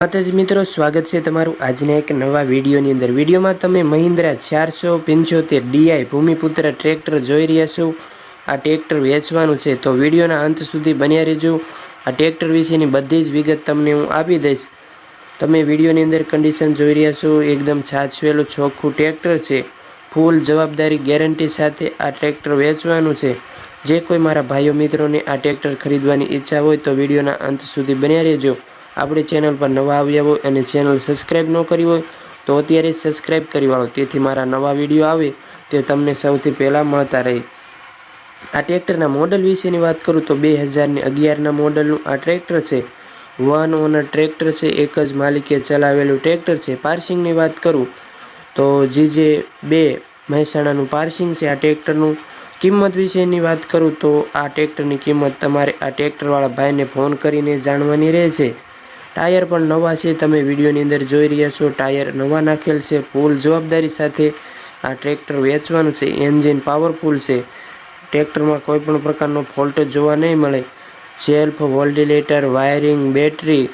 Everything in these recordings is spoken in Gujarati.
માતાજી મિત્રો, સ્વાગત છે તમારું આજના એક નવા વિડીયોની અંદર. વિડીયોમાં તમે મહિન્દ્રા ચારસો પંચોતેર ડીઆઈ ભૂમિપુત્ર ટ્રેક્ટર જોઈ રહ્યા છો. આ ટ્રેક્ટર વેચવાનું છે. તો વિડીયોના અંત સુધી બન્યા રહેજો. આ ટ્રેક્ટર વિશેની બધી જ વિગત તમને હું આપી દઈશ. તમે વિડીયોની અંદર કન્ડિશન જોઈ રહ્યા છો. એકદમ છાછવેલું, ચોખ્ખું ટ્રેક્ટર છે. ફૂલ જવાબદારી ગેરંટી સાથે આ ટ્રેક્ટર વેચવાનું છે. જે કોઈ મારા ભાઈઓ મિત્રોને આ ટ્રેક્ટર ખરીદવાની ઈચ્છા હોય તો વિડીયોના અંત સુધી બન્યા રહેજો. આપણી ચેનલ પર નવા આવ્યા હોય અને ચેનલ સબસ્ક્રાઈબ ન કરી હોય, તો અત્યારે સબસ્ક્રાઈબ કરી વાળો. તેથી મારા નવા વીડિયો આવે તે તમને સૌથી પહેલાં મળતા રહે. આ ટ્રેક્ટરના મોડલ વિશેની વાત કરું તો બે હજારની અગિયારના મોડલનું આ ટ્રેક્ટર છે. વન ઓનર ટ્રેક્ટર છે, એક જ માલિકે ચલાવેલું ટ્રેક્ટર છે. પાર્સિંગની વાત કરું તો જીજે બે મહેસાણાનું પાર્સિંગ છે આ ટ્રેક્ટરનું કિંમત વિશેની વાત કરું તો આ ટ્રેક્ટરની કિંમત તમારે આ ટ્રેક્ટરવાળા ભાઈને ફોન કરીને જાણવાની રહેશે. ટાયર પણ નવા છે. તમે વિડીયોની અંદર જોઈ રહ્યા છો, ટાયર નવા નાખેલ છે. ફૂલ જવાબદારી સાથે આ ટ્રેક્ટર વેચવાનું છે. એન્જિન પાવરફુલ છે. ટ્રેક્ટરમાં કોઈ પણ પ્રકારનો ફોલ્ટ જોવા નહીં મળે. સેલ્ફ વોલ્ટિલેટર, વાયરિંગ, બેટરી,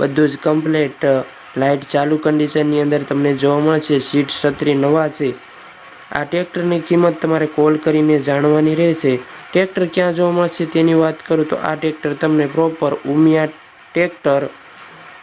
બધું જ કમ્પ્લેટ. લાઇટ ચાલુ કન્ડિશનની અંદર તમને જોવા મળશે. સીટ છત્રી નવા છે. આ ટ્રેક્ટરની કિંમત તમારે કોલ કરીને જાણવાની રહેશે. ટ્રેક્ટર ક્યાં જોવા મળશે તેની વાત કરું તો આ ટ્રેક્ટર તમને પ્રોપર ઉમિયા ટ્રેક્ટર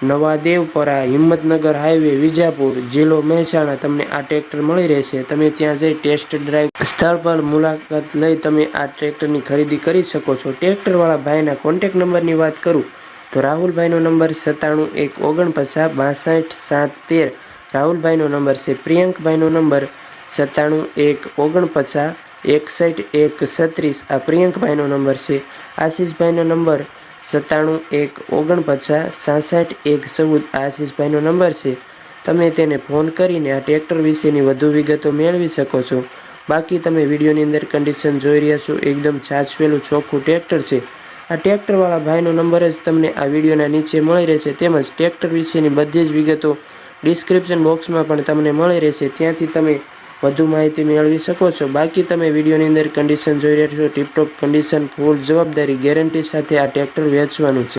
નવા દેવપરા હિંમતનગર હાઈવે, વિજાપુર, જિલ્લો મહેસાણા તમને આ ટ્રેક્ટર મળી રહેશે. તમે ત્યાં જઈ ટેસ્ટ ડ્રાઈવ સ્થળ પર મુલાકાત લઈ તમે આ ટ્રેક્ટરની ખરીદી કરી શકો છો. ટ્રેક્ટરવાળા ભાઈના કોન્ટેક નંબરની વાત કરું તો રાહુલભાઈનો નંબર સત્તાણું એક ઓગણપચાસ બાસઠ સાત તેર. રાહુલભાઈનો નંબર છે પ્રિયંકભાઈનો નંબર સત્તાણું એક ઓગણપચાસ એકસઠ એક છત્રીસ આ પ્રિયંકભાઈનો નંબર છે આશીષભાઈનો નંબર સત્તાણું એક ઓગણપચાસ સાસઠ એક ચૌદ આશીષભાઈનો નંબર છે. તમે તેને ફોન કરીને આ ટ્રેક્ટર વિશેની વધુ વિગતો મેળવી શકો છો. બાકી તમે વિડીયોની અંદર કન્ડિશન જોઈ રહ્યા છો, એકદમ છાછવેલું ચોખ્ખું ટ્રેક્ટર છે. આ ટ્રેક્ટરવાળા ભાઈનો નંબર જ તમને આ વિડીયોના નીચે મળી રહેશે, તેમજ ટ્રેક્ટર વિશેની બધી જ વિગતો ડિસ્ક્રિપ્શન બોક્સમાં પણ તમને મળી રહેશે. ત્યાંથી તમે વધુ માહિતી મેળવી શકો છો. બાકી તમે વિડીયોની અંદર કન્ડિશન જોઈ રહ્યા છો. ટીપટોપ કન્ડિશન ફૂલ જવાબદારી ગેરંટી સાથે આ ટ્રેક્ટર વેચવાનું છે.